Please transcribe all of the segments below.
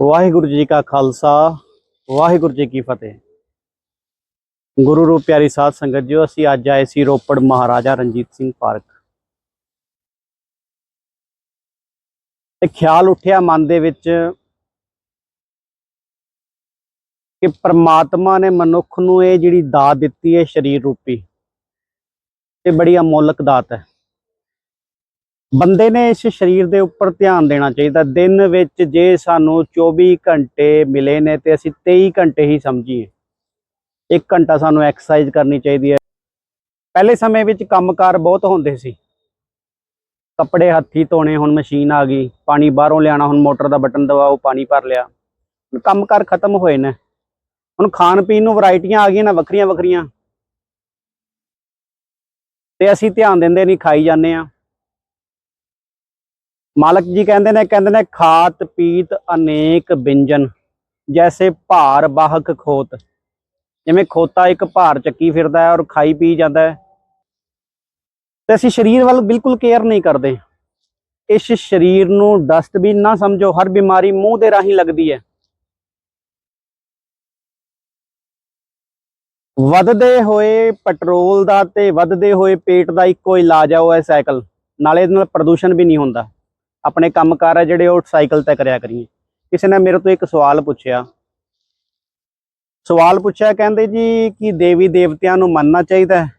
ਵਾਹਿਗੁਰੂ ਜੀ ਕਾ ਖਾਲਸਾ, ਵਾਹਿਗੁਰੂ ਜੀ ਕੀ ਫਤਿਹ। ਗੁਰੂ ਰੂਪ ਪਿਆਰੀ ਸਾਧ ਸੰਗਤ ਜੀ ਅਸੀਂ ਅੱਜ ਆਏ ਸੀ ਰੋਪੜ ਮਹਾਰਾਜਾ ਰਣਜੀਤ ਸਿੰਘ ਪਾਰਕ। ਤੇ ਖਿਆਲ ਉੱਠਿਆ ਮਨ ਦੇ ਵਿੱਚ ਕਿ ਪ੍ਰਮਾਤਮਾ ਨੇ ਮਨੁੱਖ ਨੂੰ ਇਹ ਜਿਹੜੀ ਦਾਤ ਦਿੱਤੀ ਹੈ ਸਰੀਰ ਰੂਪੀ। ਇਹ ਬੜੀ ਅਮੋਲਕ ਦਾਤ ਹੈ। ਬੰਦੇ ਨੇ ਇਸ ਸਰੀਰ ਦੇ ਉੱਪਰ ਧਿਆਨ ਦੇਣਾ ਚਾਹੀਦਾ। ਦਿਨ ਵਿੱਚ ਜੇ ਸਾਨੂੰ 24 ਘੰਟੇ ਮਿਲੇ ਨੇ ਤੇ ਅਸੀਂ 23 ਘੰਟੇ ਹੀ ਸਮਝੀਏ। ਇੱਕ ਘੰਟਾ ਸਾਨੂੰ ਐਕਸਰਸਾਈਜ਼ ਕਰਨੀ ਚਾਹੀਦੀ ਹੈ। ਪਹਿਲੇ ਸਮੇਂ ਵਿੱਚ ਕੰਮਕਾਰ ਬਹੁਤ ਹੁੰਦੇ ਸੀ। ਕੱਪੜੇ ਹੱਥੀ ਧੋਣੇ, ਹੁਣ ਮਸ਼ੀਨ ਆ ਗਈ। ਪਾਣੀ ਬਾਹਰੋਂ ਲਿਆਣਾ ਹੁਣ ਮੋਟਰ ਦਾ ਬਟਨ ਦਬਾਓ, ਪਾਣੀ ਭਰ ਲਿਆ। ਹੁਣ ਕੰਮਕਾਰ ਖਤਮ ਹੋਏ ਨੇ। ਹੁਣ ਖਾਣ ਪੀਣ ਨੂੰ ਵੈਰਾਈਟੀਆਂ ਆ ਗਈਆਂ ਨਾ ਵੱਖਰੀਆਂ ਵੱਖਰੀਆਂ ਤੇ ਅਸੀਂ ਧਿਆਨ ਦਿੰਦੇ ਨਹੀਂ, ਖਾਈ ਜਾਂਦੇ ਆ ਮਾਲਕ ਜੀ ਕਹਿੰਦੇ ਨੇ ਕਹਿੰਦੇ ਨੇ, ਖਾਤ, ਪੀਤ, ਅਨੇਕ ਵਿੰਜਨ, ਜੈਸੇ ਭਾਰ, ਬਾਹਕ, ਖੋਤ। ਜਿਵੇਂ ਖੋਤਾ ਇੱਕ ਭਾਰ ਚੱਕੀ ਫਿਰਦਾ ਹੈ ਔਰ ਖਾਈ ਪੀ ਜਾਂਦਾ ਹੈ। ਤੇ ਅਸੀਂ ਸਰੀਰ ਵੱਲ ਬਿਲਕੁਲ ਕੇਅਰ ਨਹੀਂ ਕਰਦੇ। ਇਸ ਸਰੀਰ ਨੂੰ ਡਸਟਬਿਨ ਨਾ ਸਮਝੋ, ਹਰ ਬਿਮਾਰੀ ਮੂੰਹ ਦੇ ਰਾਹੀਂ ਲੱਗਦੀ ਹੈ। ਵੱਧਦੇ ਹੋਏ ਪੈਟਰੋਲ ਦਾ ਤੇ ਵੱਧਦੇ ਹੋਏ ਪੇਟ ਦਾ ਇੱਕੋ ਇਲਾਜ ਆ, ਉਹ ਹੈ ਸਾਈਕਲ। ਨਾਲੇ ਇਹਦੇ ਨਾਲ ਪ੍ਰਦੂਸ਼ਣ ਵੀ ਨਹੀਂ ਹੁੰਦਾ। ਆਪਣੇ ਕੰਮਕਾਰ ਆ ਜਿਹੜੇ ਉਹ ਸਾਈਕਲ ਤੇ ਕਰਿਆ ਕਰੀਏ। ਕਿਸੇ ਨੇ ਮੇਰੇ ਤੋਂ ਇੱਕ ਸਵਾਲ ਪੁੱਛਿਆ। ਸਵਾਲ ਪੁੱਛਿਆ, ਕਹਿੰਦੇ ਜੀ ਕਿ ਦੇਵੀ ਦੇਵਤਿਆਂ ਨੂੰ ਮੰਨਣਾ ਚਾਹੀਦਾ ਹੈ।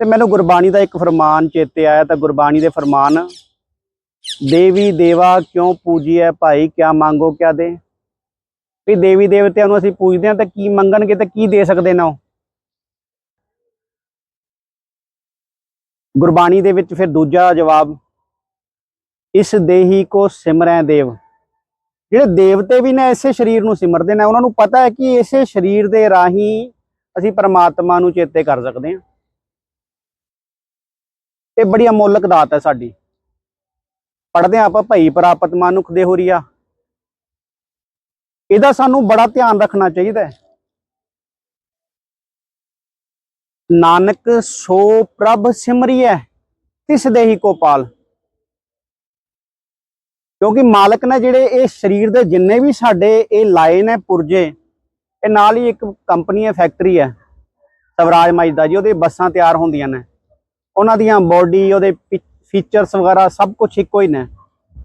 ਤੇ ਮੈਨੂੰ ਗੁਰਬਾਣੀ ਦਾ ਇੱਕ ਫਰਮਾਨ ਚੇਤੇ ਆਇਆ ਤਾਂ ਗੁਰਬਾਣੀ ਦੇ ਫਰਮਾਨ, ਦੇਵੀ ਦੇਵਾ ਕਿਉਂ ਪੂਜੀਐ ਭਾਈ, ਕਿਆ ਮੰਗੋ ਕਿਆ ਦੇ? ਵੀ ਦੇਵੀ ਦੇਵਤਿਆਂ ਨੂੰ ਅਸੀਂ ਪੂਜਦੇ ਹਾਂ ਤਾਂ ਕੀ ਮੰਗਣਗੇ ਤਾਂ ਕੀ ਦੇ ਸਕਦੇ ਨਾ ਉਹ? ਗੁਰਬਾਣੀ ਦੇ ਵਿੱਚ ਫਿਰ ਦੂਜਾ ਜਵਾਬ ਇਸ ਦੇਹੀ ਕੋ ਸਿਮਰੈ ਦੇਵ। ਜਿਹੜੇ ਦੇਵਤੇ ਵੀ ਨੇ ਇਸੇ ਸਰੀਰ ਨੂੰ ਸਿਮਰਦੇ ਨੇ, ਉਹਨਾਂ ਨੂੰ ਪਤਾ ਹੈ ਕਿ ਇਸੇ ਸਰੀਰ ਦੇ ਰਾਹੀਂ ਅਸੀਂ ਪਰਮਾਤਮਾ ਨੂੰ ਚੇਤੇ ਕਰ ਸਕਦੇ ਹਾਂ। ਇਹ ਬੜੀ ਅਮੋਲਕ ਦਾਤ ਹੈ ਸਾਡੀ। ਪੜਦੇ ਹਾਂ ਆਪਾਂ, ਭਈ ਪ੍ਰਾਪਤ ਮਨੁੱਖ ਦੇ ਹੋਰੀਆ ਇਹਦਾ ਸਾਨੂੰ ਬੜਾ ਧਿਆਨ ਰੱਖਣਾ ਚਾਹੀਦਾ ਹੈ। ਨਾਨਕ ਸੋ ਪ੍ਰਭ ਸਿਮਰਿਐ, ਤਿਸ ਦੇਹੀ ਕੋ ਪਾਲ। ਕਿਉਂਕਿ ਮਾਲਕ ਨੇ ਜਿਹੜੇ ਇਹ ਸਰੀਰ ਦੇ ਜਿੰਨੇ ਵੀ ਸਾਡੇ ਇਹ ਲਾਏ ਨੇ ਪੁਰਜੇ, ਇਹ ਨਾਲ ਹੀ ਇੱਕ ਕੰਪਨੀ ਹੈ ਫੈਕਟਰੀ ਹੈ, ਸਵਰਾਜ ਮਾਜਦਾ ਜੀ, ਉਹਦੇ ਬੱਸਾਂ ਤਿਆਰ ਹੁੰਦੀਆਂ ਨੇ। ਉਹਨਾਂ ਦੀਆਂ ਬੋਡੀ ਉਹਦੇ ਫੀਚਰਸ ਵਗੈਰਾ ਸਭ ਕੁਝ ਇੱਕੋ ਹੀ ਨੇ।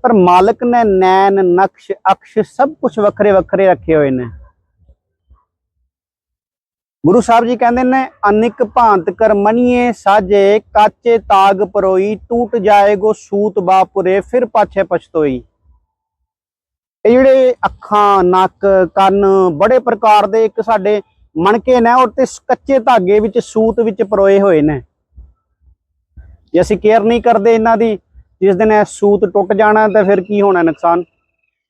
ਪਰ ਮਾਲਕ ਨੇ ਨੈਣ, ਨਕਸ਼, ਅਕਸ਼ ਸਭ ਕੁਝ ਵੱਖਰੇ ਵੱਖਰੇ ਰੱਖੇ ਹੋਏ ਨੇ। ਗੁਰੂ ਸਾਹਿਬ ਜੀ ਕਹਿੰਦੇ ਨੇ, ਅਨਿਕ ਭਾਂਤ ਕਰ ਮਨੀਏ ਸਾਜੇ ਕਾਚੇ ਤਾਗ ਪਰੋਈ, ਟੂਟ ਜਾਏਗੋ ਸੂਤ ਬਾਪੁਰੇ ਫਿਰ ਪਾਛੇ ਪਛਤੋਈ। ਇਹ ਜਿਹੜੇ ਅੱਖਾਂ, ਨੱਕ, ਕੰਨ ਬੜੇ ਪ੍ਰਕਾਰ ਦੇ ਇੱਕ ਸਾਡੇ ਮਣਕੇ ਨੇ, ਔਰ ਤੇ ਕੱਚੇ ਧਾਗੇ ਵਿੱਚ, ਸੂਤ ਵਿੱਚ ਪਰੋਏ ਹੋਏ ਨੇ। ਜੇ ਅਸੀਂ ਕੇਅਰ ਨਹੀਂ ਕਰਦੇ ਇਹਨਾਂ ਦੀ, ਜਿਸ ਦਿਨ ਇਹ ਸੂਤ ਟੁੱਟ ਜਾਣਾ, ਤਾਂ ਫਿਰ ਕੀ ਹੋਣਾ ਨੁਕਸਾਨ?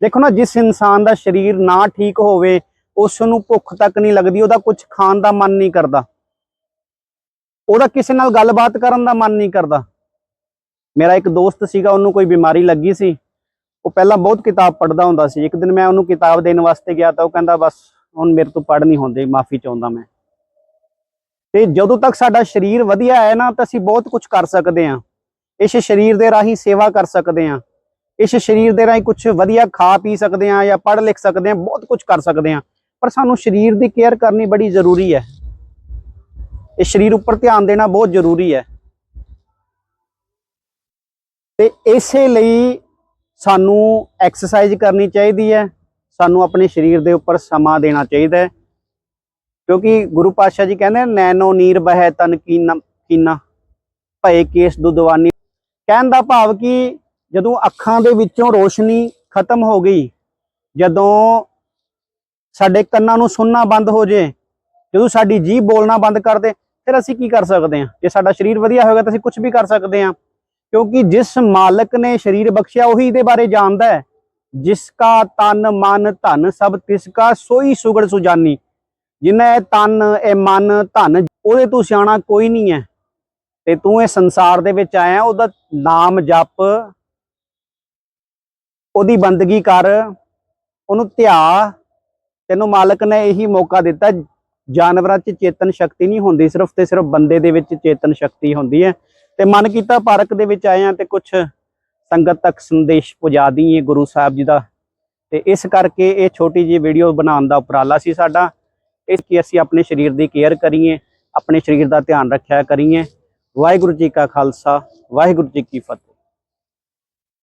ਦੇਖੋ ਨਾ, ਜਿਸ ਇਨਸਾਨ ਦਾ ਸਰੀਰ ਨਾ ਠੀਕ ਹੋਵੇ ਉਸ ਨੂੰ ਭੁੱਖ ਤੱਕ ਨਹੀਂ ਲੱਗਦੀ, ਉਹਦਾ ਕੁਝ ਖਾਣ ਦਾ ਮਨ ਨਹੀਂ ਕਰਦਾ। ਉਹਦਾ ਕਿਸੇ ਨਾਲ ਗੱਲਬਾਤ ਕਰਨ ਦਾ ਮਨ ਨਹੀਂ ਕਰਦਾ। ਮੇਰਾ ਇੱਕ ਦੋਸਤ ਸੀਗਾ, ਉਹਨੂੰ ਕੋਈ ਬਿਮਾਰੀ ਲੱਗੀ ਸੀ। ਉਹ ਪਹਿਲਾਂ ਬਹੁਤ ਕਿਤਾਬ ਪੜ੍ਹਦਾ ਹੁੰਦਾ ਸੀ। ਇੱਕ ਦਿਨ ਮੈਂ ਉਹਨੂੰ ਕਿਤਾਬ ਦੇਣ ਵਾਸਤੇ ਗਿਆ ਤਾਂ ਉਹ ਕਹਿੰਦਾ, ਬਸ, ਹੁਣ ਮੇਰੇ ਤੋਂ ਪੜ੍ਹ ਨਹੀਂ ਹੁੰਦੇ, ਮਾਫੀ ਚਾਹੁੰਦਾ ਮੈਂ। ਤੇ ਜਦੋਂ ਤੱਕ ਸਾਡਾ ਸਰੀਰ ਵਧੀਆ ਹੈ ਨਾ, ਤਾਂ ਅਸੀਂ ਬਹੁਤ ਕੁਝ ਕਰ ਸਕਦੇ ਹਾਂ। ਇਸ ਸਰੀਰ ਦੇ ਰਾਹੀਂ ਸੇਵਾ ਕਰ ਸਕਦੇ ਹਾਂ। ਇਸ ਸਰੀਰ ਦੇ ਰਾਹੀਂ ਕੁਝ ਵਧੀਆ ਖਾ ਪੀ ਸਕਦੇ ਹਾਂ ਜਾਂ ਪੜ੍ਹ ਲਿਖ ਸਕਦੇ ਹਾਂ, ਬਹੁਤ ਕੁਝ ਕਰ ਸਕਦੇ ਹਾਂ। ਪਰ ਸਾਨੂੰ ਸਰੀਰ ਦੀ ਕੇਅਰ ਕਰਨੀ ਬੜੀ ਜ਼ਰੂਰੀ ਹੈ। ਇਹ ਸਰੀਰ ਉੱਪਰ ਧਿਆਨ ਦੇਣਾ ਬਹੁਤ ਜ਼ਰੂਰੀ ਹੈ। ਤੇ ਇਸੇ ਲਈ ਸਾਨੂੰ ਐਕਸਰਸਾਈਜ਼ ਕਰਨੀ ਚਾਹੀਦੀ ਹੈ। ਸਾਨੂੰ ਆਪਣੇ ਸਰੀਰ ਦੇ ਉੱਪਰ ਸਮਾਂ ਦੇਣਾ ਚਾਹੀਦਾ ਹੈ। ਕਿਉਂਕਿ ਗੁਰੂ ਪਾਤਸ਼ਾਹ ਜੀ ਕਹਿੰਦੇ ਨੈਨੋ ਨੀਰ ਬਹਿ ਤਨ ਕੀਨਾ ਕੀਨਾ, ਭਏ ਕੇਸ ਦੁਦਵਾਨੀ। ਕਹਿਣ ਦਾ ਭਾਵ ਕਿ ਜਦੋਂ ਅੱਖਾਂ ਦੇ ਵਿੱਚੋਂ ਰੋਸ਼ਨੀ ਖਤਮ ਹੋ ਗਈ, ਜਦੋਂ ਸਾਡੇ ਕੰਨਾਂ ਨੂੰ ਸੁਣਨਾ ਬੰਦ ਹੋ ਜੇ, ਜਦੋਂ ਸਾਡੀ ਜੀਭ ਬੋਲਣਾ ਬੰਦ ਕਰ ਦੇ, ਫਿਰ ਅਸੀਂ ਕੀ ਕਰ ਸਕਦੇ ਹਾਂ? ਜੇ ਸਾਡਾ ਸਰੀਰ ਵਧੀਆ ਹੋਏਗਾ ਤਾਂ ਅਸੀਂ ਕੁਝ ਵੀ ਕਰ ਸਕਦੇ ਹਾਂ। ਕਿਉਂਕਿ ਜਿਸ ਮਾਲਕ ਨੇ ਸਰੀਰ ਬਖਸ਼ਿਆ, ਉਹੀ ਇਹਦੇ ਬਾਰੇ ਜਾਣਦਾ ਹੈ। ਜਿਸ ਕਾ ਤਨ ਮਨ ਧਨ, ਸਭ ਤਿਸ ਕਾ ਸੋਈ ਸੁਗੜ ਸੁਜਾਨੀ। ਜਿਨ੍ਹਾਂ ਇਹ ਤਨ, ਇਹ ਮਨ, ਧਨ, ਉਹਦੇ ਤੋਂ ਸਿਆਣਾ ਕੋਈ ਨਹੀਂ ਹੈ। ਤੇ ਤੂੰ ਇਹ ਸੰਸਾਰ ਦੇ ਵਿੱਚ ਆਇਆ, ਉਹਦਾ ਨਾਮ ਜਪ, ਉਹਦੀ ਬੰਦਗੀ ਕਰ, ਉਹਨੂੰ ਧਿਆ ਤੈਨੂੰ ਮਾਲਕ ਨੇ ਇਹੀ ਮੌਕਾ ਦਿੱਤਾ, ਜਾਨਵਰਾਂ 'ਚ ਚੇਤਨ ਸ਼ਕਤੀ ਨਹੀਂ ਹੁੰਦੀ, ਸਿਰਫ ਤੇ ਸਿਰਫ ਬੰਦੇ ਦੇ ਵਿੱਚ ਚੇਤਨ ਸ਼ਕਤੀ ਹੁੰਦੀ ਹੈ। ਤੇ ਮਨ ਕੀਤਾ ਪਾਰਕ ਦੇ ਵਿੱਚ ਆਏ ਆ ਤੇ ਕੁਝ ਸੰਗਤ ਤੱਕ ਸੰਦੇਸ਼ ਪੁਜਾ ਦਈਏ ਗੁਰੂ ਸਾਹਿਬ ਜੀ ਦਾ। ਤੇ ਇਸ ਕਰਕੇ ਇਹ ਛੋਟੀ ਜੀ ਵੀਡੀਓ ਬਣਾਉਣ ਦਾ ਉਪਰਾਲਾ ਸੀ ਸਾਡਾ। ਇਸ ਕਿ ਅਸੀਂ ਆਪਣੇ ਸਰੀਰ ਦੀ ਕੇਅਰ ਕਰੀਏ, ਆਪਣੇ ਸਰੀਰ ਦਾ ਧਿਆਨ ਰੱਖਿਆ ਕਰੀਏ। ਵਾਹਿਗੁਰੂ ਜੀ ਕਾ ਖਾਲਸਾ, ਵਾਹਿਗੁਰੂ ਜੀ ਕੀ ਫਤਿਹ।